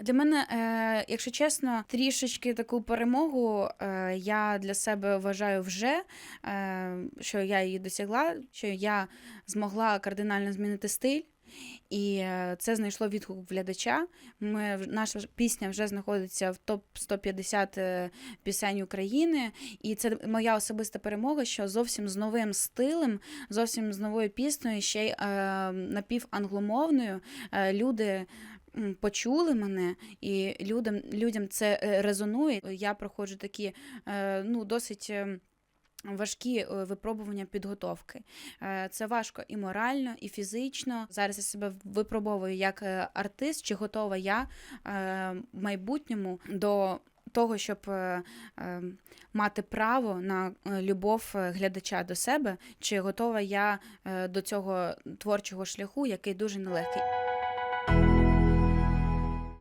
Для мене, е, якщо чесно, трішечки таку перемогу е, я для себе вважаю вже, е, що я її досягла, що я змогла кардинально змінити стиль. І це знайшло відгук глядача. Ми, наша пісня вже знаходиться в топ 150 е, пісень України. І це моя особиста перемога, що зовсім з новим стилем, зовсім з новою піснею, ще й е, напівангломовною. Е, люди почули мене, і людям, людям це е, резонує. Я проходжу такі е, ну, досить. е, Важкі е, випробування підготовки. Це важко і морально, і фізично. Зараз я себе випробовую як артист, чи готова я в майбутньому до того, щоб е, е, мати право на любов глядача до себе, чи готова я до цього творчого шляху, який дуже нелегкий.